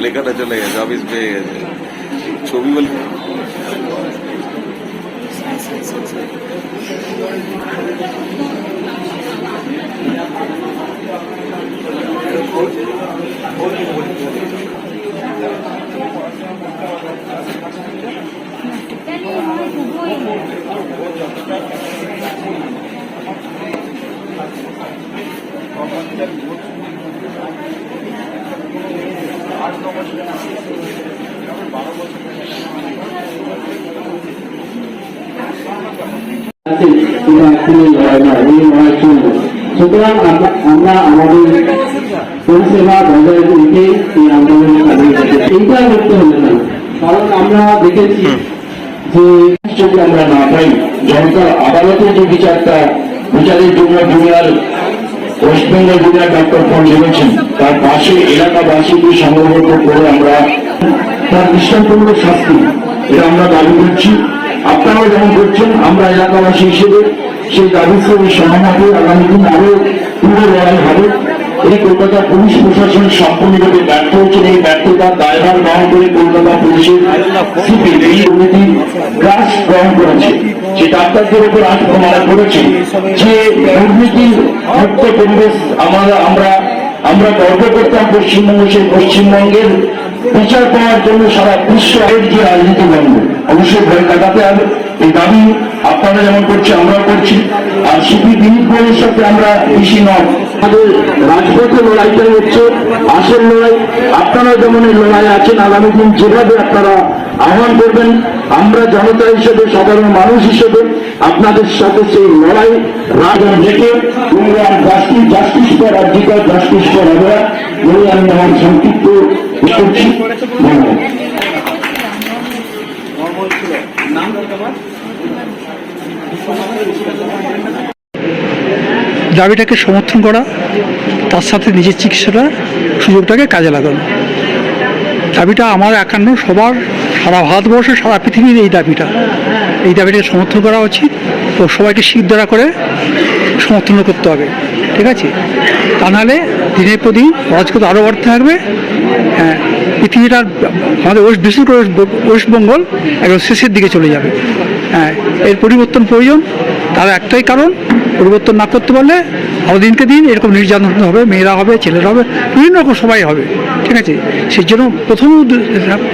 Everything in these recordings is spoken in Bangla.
লেখাটা চলে গেছে অফিস পেয়ে গেছে ছবি বলে আছে এটা এই লড়াই চলবে। সুতরাং আমরা- আমাদের পরিষেবা বজায় রেখে এই আন্দোলনে এইটা করতে হবে না। কারণ আমরা দেখেছি যে যদি আমরা না পাই জনতার আদালতে যে বিচারটা, বিচারের জন্য junior West Bengal junior doctor front জেনেছেন তার পাশে এলাকাবাসীকে সংগ্রহ করে আমরা, তার দৃষ্টান্তমূলক শাস্তি এটা আমরা দাবি করছি। আপনারাও যেমন করছেন, আমরা এলাকাবাসী হিসেবে সেই দাবির সহমত আগামী দিন আরও পুরো লড়াই হবে। এই কলকাতা পুলিশ প্রশাসন সম্পূর্ণভাবে ব্যর্থ হচ্ছেন। এই ব্যর্থতার দায়ভার গ্রহণ করে কলকাতা পুলিশের সিপি, এই দুর্নীতি গ্রাস গ্রহণ করেছে। যে ডাক্তারদের উপর আক্রমণ করেছে যে দুর্নীতির মুক্ত পরিবেশ আমরা আমরা আমরা গর্ব করতাম পশ্চিমবঙ্গ সেই পশ্চিমবঙ্গের বিচার পাওয়ার জন্য সারা বিশ্ব এর যে রাজনীতি বন্ধ অবশ্যই ভয় কাটাতে হবে। এই দাবি আপনারা যেমন করছে আমরাও করছি। আর সিপি দিলীপ গোয়েলের সাথে আমরা বেশি নয়। আমাদের রাজপথে লড়াইটা হচ্ছে আসল লড়াই। আপনারা যেমন এই লড়াই আছেন, আগামী দিন যেভাবে আপনারা আহ্বান করবেন, আমরা জনতা হিসেবে, সাধারণ মানুষ হিসেবে আপনাদের সাথে সেই লড়াই রাজন রেখে programme justice justice for RG Kar justice for অবরা বলে আমি আমার সংক্ষিপ্ত করছি দাবিটাকে সমর্থন করা, তার সাথে নিজের চিকিৎসাটা সুযোগটাকে কাজে লাগানো। দাবিটা আমার একান্ন, সবার, সারা ভারতবর্ষ সারা পৃথিবীর এই দাবিটা। এই দাবিটাকে সমর্থন করা উচিত ও সবাইকে সিদ্ধরা করে সমর্থন করতে হবে। ঠিক আছে? তা নাহলে দিনের পর দিন অরাজকতা আরও বাড়তে থাকবে। হ্যাঁ পৃথিবীটা আমাদের ওয়েস্ট বিশেষ করে ওয়েস্ট- ওয়েস্টবেঙ্গল একদম শেষের দিকে চলে যাবে। হ্যাঁ এর পরিবর্তন প্রয়োজন, তার একটাই কারণ, পরিবর্তন না করতে পারলে আরও দিনকে দিন এরকম নির্যাতন হবে, মেয়েরা হবে, ছেলেরা হবে, বিভিন্ন রকম সবাই হবে, ঠিক আছে? সেই জন্য প্রথম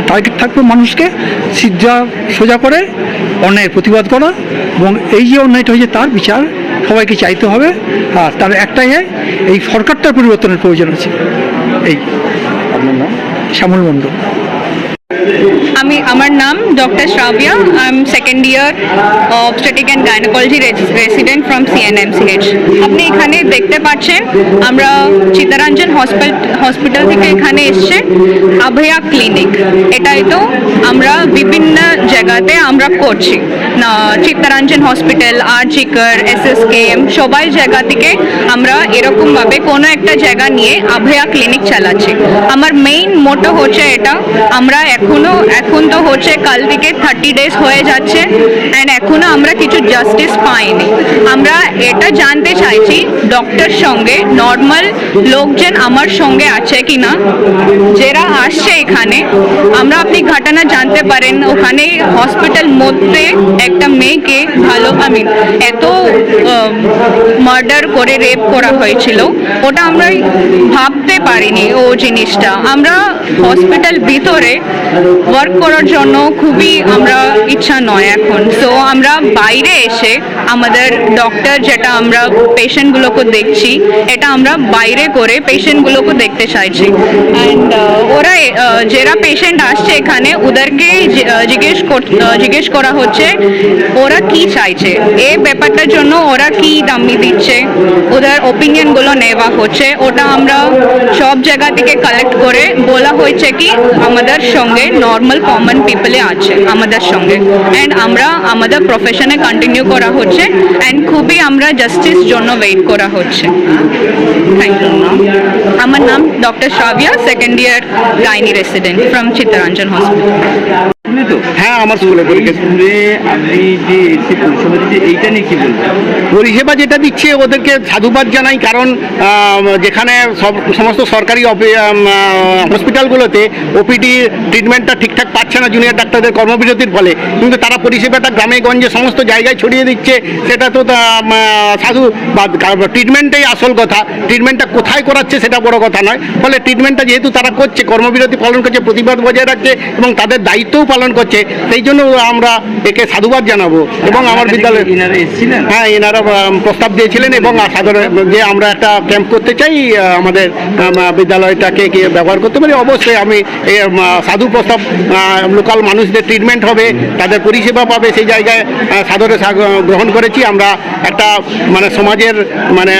টার্গেট থাকবে মানুষকে সিদ্ধা সোজা করে অন্যায়ের প্রতিবাদ করা এবং এই যে অন্যায়টা হয়েছে তার বিচার সবাইকে চাইতে হবে। আর তার একটাই হয় এই সরকারটার পরিবর্তনের প্রয়োজন আছে। এই শ্যামল মণ্ডল। আমি আমার নাম doctor Shrabiya. I am second year obstetric and gynaecology resident from CNMCH আপনি এখানে দেখতে পাচ্ছেন আমরা চিত্তরঞ্জন হসপিটাল হসপিটাল থেকে এখানে এসছে আভয়া ক্লিনিক। এটাই তো আমরা বিভিন্ন জায়গাতে আমরা করছি। Chittaranjan hospital, R G Kar S S K M সবাই জায়গা থেকে আমরা এরকমভাবে কোনো একটা জায়গা নিয়ে আভয়া ক্লিনিক চালাচ্ছি। আমার মেইন মোটো হচ্ছে এটা, আমরা এখনও, এখন তো হচ্ছে কাল থেকে থার্টি ডেজ হয়ে যাচ্ছে অ্যান্ড এখনও আমরা কিছু জাস্টিস পাইনি। আমরা এটা জানতে চাইছি ডক্টর সঙ্গে নর্মাল লোকজন আমার সঙ্গে আছে কি না যারা আসছে এখানে, আমরা আপনি ঘটনা জানতে পারেন, ওখানে হসপিটাল মধ্যে একটা মেয়েকে ভালো আমি এত মার্ডার করে রেপ করা হয়েছিল ওটা আমরা ভাবতে পারিনি ও জিনিসটা। আমরা হসপিটাল ভিতরে ওয়ার্ক করার জন্য খুবই আমরা ইচ্ছা নয় এখন। সো আমরা বাইরে এসে আমাদের ডক্টর যেটা আমরা পেশেন্টগুলোকে দেখছি এটা আমরা বাইরে করে পেশেন্টগুলোকে দেখতে চাইছি। অ্যান্ড ওরা আহ, যারা পেশেন্ট আসছে এখানে ওদেরকে জিজ্ঞেস কর- জিজ্ঞেস করা হচ্ছে ওরা কি চাইছে? এই ব্যাপারটার জন্য ওরা কি দামি দিচ্ছে? ওদের ওপিনিয়নগুলো নেওয়া হচ্ছে। ওটা আমরা সব জায়গা থেকে কালেক্ট করে বলা হয়েছে কি, আমাদের সঙ্গে নর্মাল কমন পিপলে আছে, আমাদের সঙ্গে। অ্যান্ড আমরা আমাদের প্রফেশনে কন্টিনিউ করা হচ্ছে। অ্যান্ড খুবই আমরা জাস্টিস জন্য ওয়েট করা হচ্ছে। আমার নাম doctor Shrabiya second year gynae resident from Chittaranjan hospital হ্যাঁ আমার স্কুলে স্কুলে আপনি যে এসে পরিষেবা দিচ্ছে এইটা নিয়ে কি বলবেন পরিষেবা যেটা দিচ্ছে ওদেরকে সাধুবাদ জানাই কারণ যেখানে সব সমস্ত সরকারি হসপিটালগুলোতে ওপিডি ট্রিটমেন্টটা ঠিকঠাক পাচ্ছে না জুনিয়র ডাক্তারদের কর্মবিরতির ফলে। কিন্তু তারা পরিষেবাটা গ্রামে গঞ্জে সমস্ত জায়গায় ছড়িয়ে দিচ্ছে। সেটা তো সাধুবাদ। ট্রিটমেন্টটাই আসল কথা। ট্রিটমেন্টটা কোথায় করাচ্ছে সেটা বড় কথা নয়। ফলে ট্রিটমেন্টটা যেহেতু তারা করছে কর্মবিরতি পালন করছে প্রতিবাদ বজায় রাখছে এবং তাদের দায়িত্বও পালন করছে সেই জন্য আমরা একে সাধুবাদ জানাব এবং আমার বিদ্যালয়ে হ্যাঁ এনারা প্রস্তাব দিয়েছিলেন এবং সাধারণ যে আমরা একটা ক্যাম্প করতে চাই আমাদের বিদ্যালয়টাকে কি ব্যবহার করতে পারি। অবশ্যই আমি সাধু প্রস্তাব লোকাল মানুষদের ট্রিটমেন্ট হবে তাদের পরিষেবা পাবে সেই জায়গায় সাদরে গ্রহণ করেছি। আমরা একটা মানে সমাজের মানে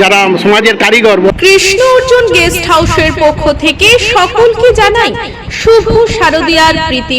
যারা সমাজের কারিগর কৃষ্ণ অর্জুন গেস্ট হাউসের পক্ষ থেকে সকলকে জানাই শুভ শারদীয়ার প্রীতি